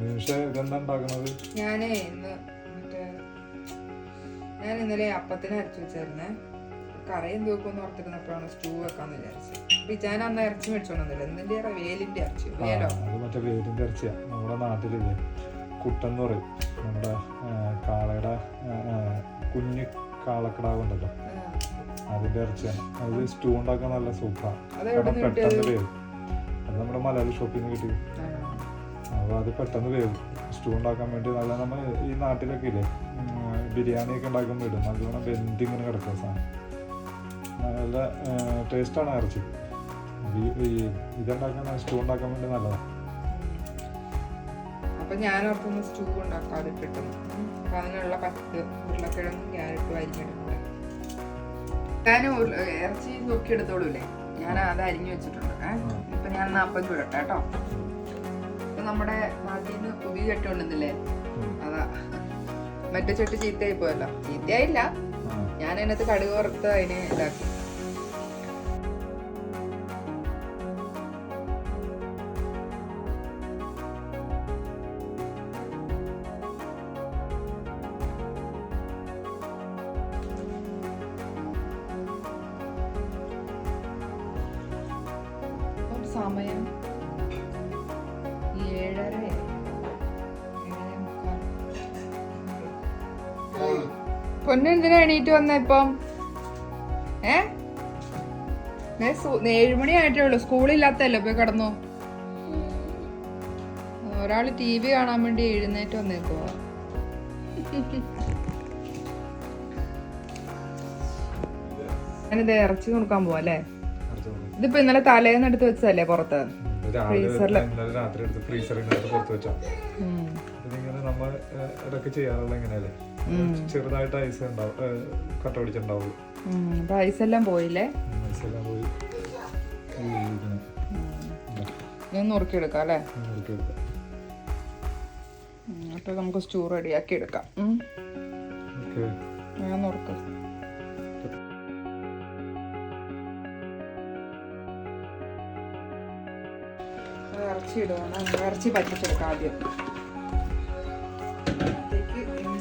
നിമിഷ ഇതെന്താ ഉണ്ടാക്കണത്? ഞാനേ ഇന്ന് മറ്റേ ഞാൻ ഇന്നലെ അപ്പത്തിന് അരച്ചു വെച്ചായിരുന്നേ. കറി എന്ത് വെക്കുമെന്ന് ഓർത്തിരുന്നപ്പോഴാണ് സ്റ്റൂ വെക്കാന്ന് വിചാരിച്ചത്. റിജാൻ അന്ന് ഇറച്ചി മേടിച്ചോണ്ടെന്നില്ല. എന്തിന്റെ വേലിന്റെ ഇറച്ചി വേലോ? മറ്റേ വേരിന്റെ ഇറച്ചിയാ. നമ്മുടെ നാട്ടിലില്ലേ കുട്ടെന്ന് പറയും. നമ്മുടെ കാളയുടെ കുഞ്ഞു കാളക്കിടാവ് ഉണ്ടല്ലോ. അതിന്റെ ഇറച്ചിയാണ്. അത് സ്റ്റൂ ഉണ്ടാക്കാൻ നല്ല സൂപ്പറാണ് പെട്ടെന്ന് അത് നമ്മുടെ മലയാളി ഷോപ്പിൽ നിന്ന് കിട്ടി. അപ്പോൾ അത് പെട്ടെന്ന് വേവും സ്റ്റൂ ഉണ്ടാക്കാൻ വേണ്ടി നല്ല നമ്മൾ ഈ നാട്ടിലൊക്കെ ഇല്ലേ? ബിരിയാണിയൊക്കെ ഉണ്ടാക്കുമ്പോൾ ഇടും. നല്ലോണം വെന്തി ഇങ്ങനെ കിടക്കുന്ന സാധനം. നല്ല ടേസ്റ്റാണ് ഇറച്ചി. ഈ- ഇതുണ്ടാക്കാൻ സ്റ്റൂ ഉണ്ടാക്കാൻ വേണ്ടി നല്ലതാണ് അപ്പൊ ഞാൻ ഓർത്തുന്ന സ്റ്റൂ ഉണ്ടാക്കാതെ കിട്ടും അപ്പൊ അതിനുള്ള പത്ത് ഉരുളക്കിഴങ്ങും ക്യാരറ്റും അരിഞ്ഞെടുക്കുക. ഞാൻ ഇറച്ചി നോക്കി എടുത്തോളൂല്ലേ ഞാൻ അത് അരിഞ്ഞു വെച്ചിട്ടുണ്ട്. ഏഹ്. ഇപ്പൊ ഞാൻ നാപ്പത് ചുടട്ടെ കേട്ടോ. നമ്മുടെ നാട്ടിൽ നിന്ന് പുതിയ ചട്ടി കൊണ്ടുവന്നില്ലേ. അതാ. മറ്റേ ചട്ടി ചീത്തയായി പോയല്ലോ ചീത്തയായില്ല ഞാൻ അതിനകത്ത് കടുക് വറുത്ത് അതിനെ ഇതാക്കി. സമയം. പൊന്നെന്തിനാ എണീറ്റ് വന്ന ഇപ്പം? ഏ? ഏഴുമണി ആയിട്ടേ ഉള്ളൂ. സ്കൂളില്ലാത്തല്ലോ പോയി കിടന്നു? ഒരാൾ ടി വി കാണാൻ വേണ്ടി എഴുന്നേറ്റ് വന്നേക്കോ ഞാനിത് ഇറച്ചി കൊടുക്കാൻ പോവാ അല്ലേ? ഇതിപ്പോ ഇന്നലെ തലേന്ന് എടുത്ത് വെച്ചതല്ലേ പുറത്ത്? ഫ്രീസറിൽ രാത്രി എടുത്ത് ഫ്രീസറിൽ പുറത്ത് വെച്ചാ ഉം. നമ്മൾ ഇടയ്ക്ക് ചെയ്യാറുള്ള ഇങ്ങനെയല്ലേ? ഉം. ചെറുതായിട്ട് ഐസ് ഉണ്ടാവും കട്ട പിടിച്ചിട്ടുണ്ടാവുള്ളൂ അപ്പൊ ഐസ് എല്ലാം പോയില്ലേ? ഐസ് എല്ലാം പോയി. ഇനി നുറുക്കിയെടുക്കാം അല്ലേ. അപ്പൊ നമുക്ക് സ്റ്റൂ റെഡിയാക്കി എടുക്കാം. ഞാൻ നുറുക്ക് ഇറച്ചി ഇടുവാണ്. ഇറച്ചി പറ്റിച്ചെടുക്കാം ആദ്യം.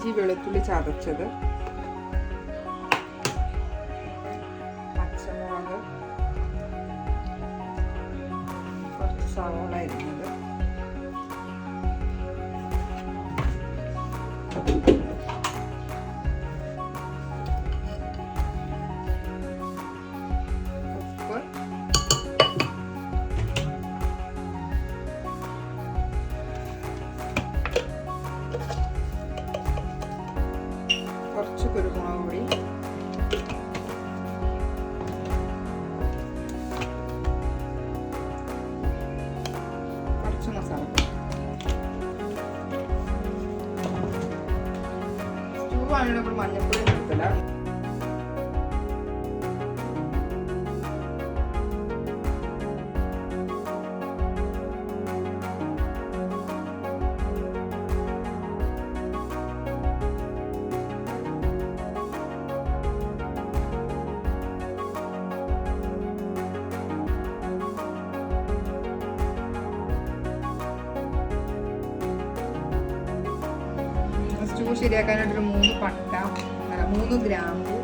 ഇഞ്ചി വെളുത്തുള്ളി ചതച്ചത്. സ്റ്റൂ ആണെങ്കിൽ നമ്മൾ മഞ്ഞപ്പൊടി നിർത്തില്ല സ്റ്റൂ ശരിയാക്കാനായിട്ട് ഒരു മൂന്ന് പട്ട മൂന്ന് ഗ്രാമ്പു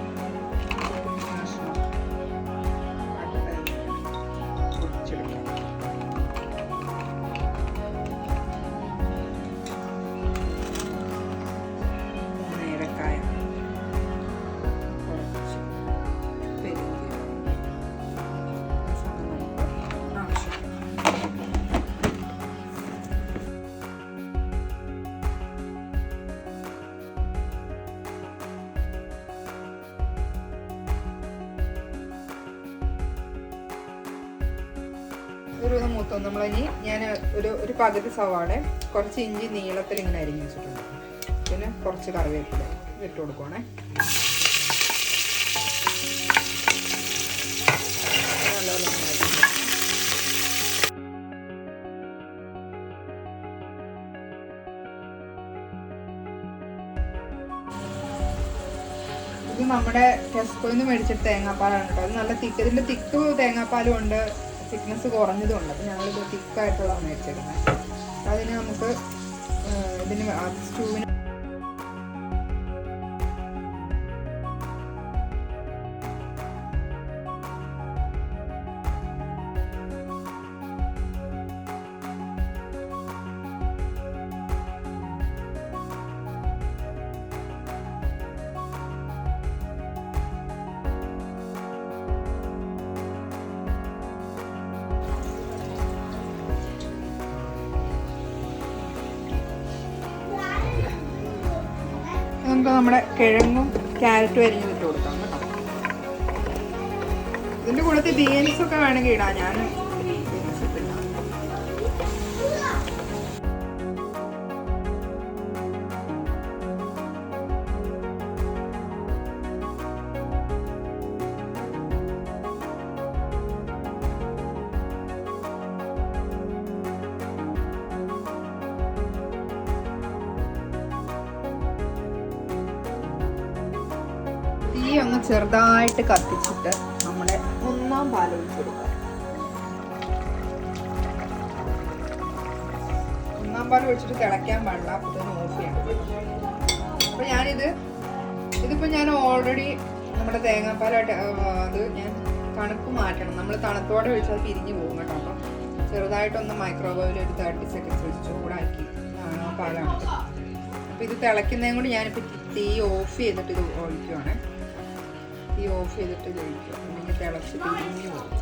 ഒരു മൂത്തൊന്ന് നമ്മളിനി ഞാൻ ഒരു ഒരു പകുതി സവാള കുറച്ച് ഇഞ്ചി നീളത്തിൽ ഇങ്ങനെ അരിഞ്ഞ് വെച്ചിട്ടുണ്ട്. പിന്നെ കുറച്ച് കറിവേപ്പില ഇട്ട് കൊടുക്കുവാണേ. ഇത് നമ്മുടെ ടെസ്കോയിൽ നിന്ന് മേടിച്ചിട്ട് തേങ്ങാപ്പാലാണ് കേട്ടോ. അത് നല്ല തിക്ക് ഇതിന്റെ തിക്ക് തേങ്ങാപ്പാലും ഉണ്ട്. തിക്നെസ് കുറഞ്ഞതും ഉണ്ട് അപ്പം ഞങ്ങളിത് തിക്കായിട്ടുള്ളതാണ് വെച്ചേക്കുന്നത് അതിന് നമുക്ക് ഇതിന് സ്റ്റൂവിന് നമുക്ക് നമ്മുടെ കിഴങ്ങും ക്യാരറ്റും അരിഞ്ഞിട്ട് കൊടുക്കാം കേട്ടോ. ഇതിന്റെ കൂടത്തിൽ ബീൻസൊക്കെ വേണമെങ്കിൽ ഇടാം. ഞാൻ തീ ഒന്ന് ചെറുതായിട്ട് കത്തിച്ചിട്ട് നമ്മുടെ ഒന്നാം പാൽ ഒഴിച്ച് ഒന്നാം പാൽ ഒഴിച്ചിട്ട് തിളയ്ക്കാൻ പാടില്ല. അപ്പോൾ ഇതൊന്ന് ഓഫ് ചെയ്യണം അപ്പോൾ ഞാനിത് ഇതിപ്പോൾ ഞാൻ ഓൾറെഡി നമ്മുടെ തേങ്ങാപ്പാലായിട്ട് അത് ഞാൻ തണുപ്പ് മാറ്റണം. നമ്മൾ തണുപ്പോടെ ഒഴിച്ചാൽ പിരിഞ്ഞു പോകും കേട്ടോ. അപ്പം ചെറുതായിട്ടൊന്ന് മൈക്രോവേവിൽ ഒരു തേർട്ടി സെക്കൻഡ്സ് വെച്ച് ചൂടാക്കി പാലാണ്. അപ്പോൾ ഇത് തിളയ്ക്കുന്നതും കൂടി ഞാനിപ്പോൾ തീ ഓഫ് ചെയ്തിട്ട് ഇത് ഒഴിക്കുവാണ്. തീ ഓഫ് ചെയ്തിട്ട് കഴിക്കും അല്ലെങ്കിൽ തിളച്ച് പിരിഞ്ഞു പോകും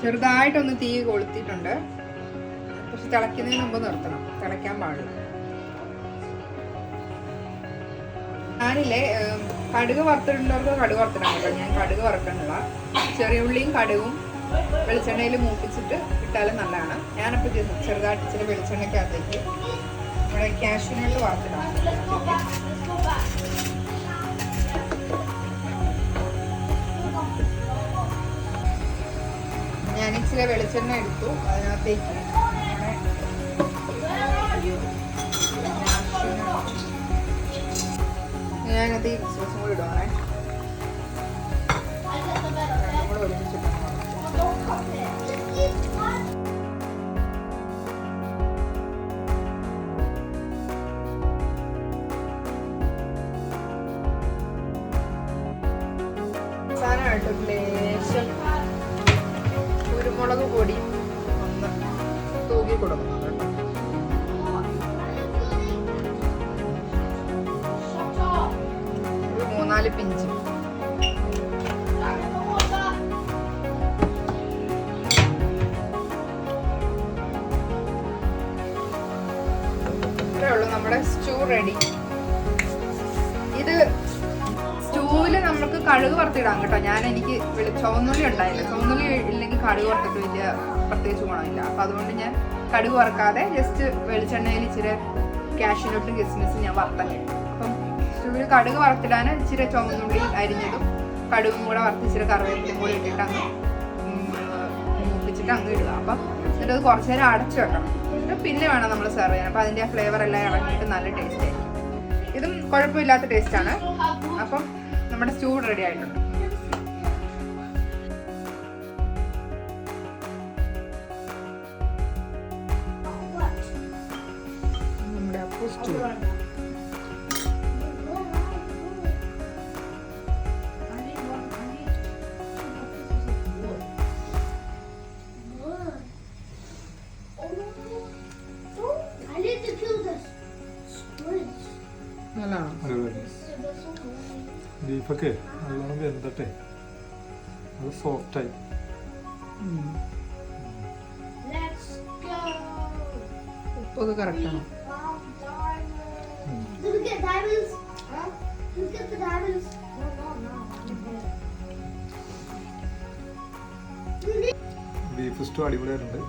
ചെറുതായിട്ടൊന്ന് തീ കൊളുത്തിയിട്ടുണ്ട്. പക്ഷെ തിളയ്ക്കുന്നതിന് മുമ്പ് നിർത്തണം. തിളയ്ക്കാൻ പാടില്ല. ഞാനില്ലേ കടുക് വറുത്തിട്ടുള്ളവർക്ക് കടുക് വറുത്തിടാൻ കേട്ടോ ഞാൻ കടുക് വറുക്കണില്ല. ചെറിയ ഉള്ളിയും കടുകും വെളിച്ചെണ്ണയിൽ മൂപ്പിച്ചിട്ട് ഇട്ടാലും നല്ലതാണ്. ഞാനപ്പോൾ ചെറുതായിട്ട് ഇച്ചിരി വെളിച്ചെണ്ണയ്ക്കകത്തേക്ക് നമ്മുടെ കാഷ്യൂനട്ട് വറുത്തിടാം. ഞാൻ ഇച്ചിരി വെളിച്ചെണ്ണ എടുത്തു അതിനകത്തേക്ക്. ഞാനത് ഈ ബിസിനസ്സും കൂടി ഇടുവാണേ. കൂടെ കുരുമുളക് പൊടി ഒന്ന് തൂക്കി കൊടുക്കണം ഒരു പിഞ്ച്. ഇത്രേ ഉള്ളൂ നമ്മുടെ സ്റ്റൂ റെഡി. ഇത് സ്റ്റൂവിൽ നമുക്ക് കടുക് വറുത്തിടാം കേട്ടോ. ഞാൻ എനിക്ക് ചുവന്നുള്ളി ഉണ്ടായില്ല. ചുവന്നുള്ളി ഇല്ലെങ്കിൽ കടുക് വറുത്തിട്ട് വലിയ പ്രത്യേകിച്ച് ഗുണമില്ല. അപ്പൊ അതുകൊണ്ട് ഞാൻ കടുക് വറക്കാതെ ജസ്റ്റ് വെളിച്ചെണ്ണയിൽ ഇച്ചിരി കാഷ്യൂനട്ടും കിസ്മിസും ഞാൻ വറുത്തം സ്റ്റൂവിൽ കടുക് വറുത്തിടാൻ ഇച്ചിരി ചുമന്നുള്ളി അരിഞ്ഞതും കടുകും കൂടെ വറുത്തിച്ചിരി കറുവേപ്പിലും കൂടി ഇട്ടിട്ട് അങ്ങ് മൂപ്പിച്ചിട്ട് അങ്ങ് ഇടുക. അപ്പം എന്നിട്ട് അത് കുറച്ച് നേരം അടച്ചു വെക്കണം. പിന്നെ വേണം നമ്മൾ സെർവ് ചെയ്യാൻ. അപ്പം അതിന്റെ ആ ഫ്ലേവർ എല്ലാം ഇറങ്ങിയിട്ട് നല്ല ടേസ്റ്റ് ആയിരിക്കും. ഇതും കുഴപ്പമില്ലാത്ത ടേസ്റ്റാണ് അപ്പം നമ്മുടെ സ്റ്റൂ റെഡി ആയിട്ടുണ്ട്. ബീഫൊക്കെ നല്ലോണം വെന്തട്ടെ അത് സോഫ്റ്റായി Let's go. ഉപ്പൊക്കെ കറക്റ്റാണോ Mom, diamonds. Did we get diamonds? Huh? Did we get the diamonds? No, no, no. Beef stew അടിപൊളിയായിട്ടുണ്ട്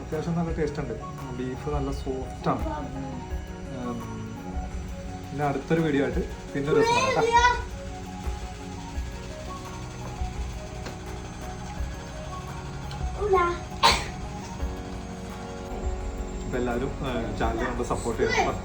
അത്യാവശ്യം നല്ല ടേസ്റ്റ് ഉണ്ട് ബീഫ് നല്ല സോഫ്റ്റാണ് പിന്നെ അടുത്തൊരു വീഡിയോ ആയിട്ട് പിന്നെ ഒരു ദിവസം കേട്ടോ. എല്ലാവരും ചാനൽ നമ്മൾ സപ്പോർട്ട് ചെയ്യണം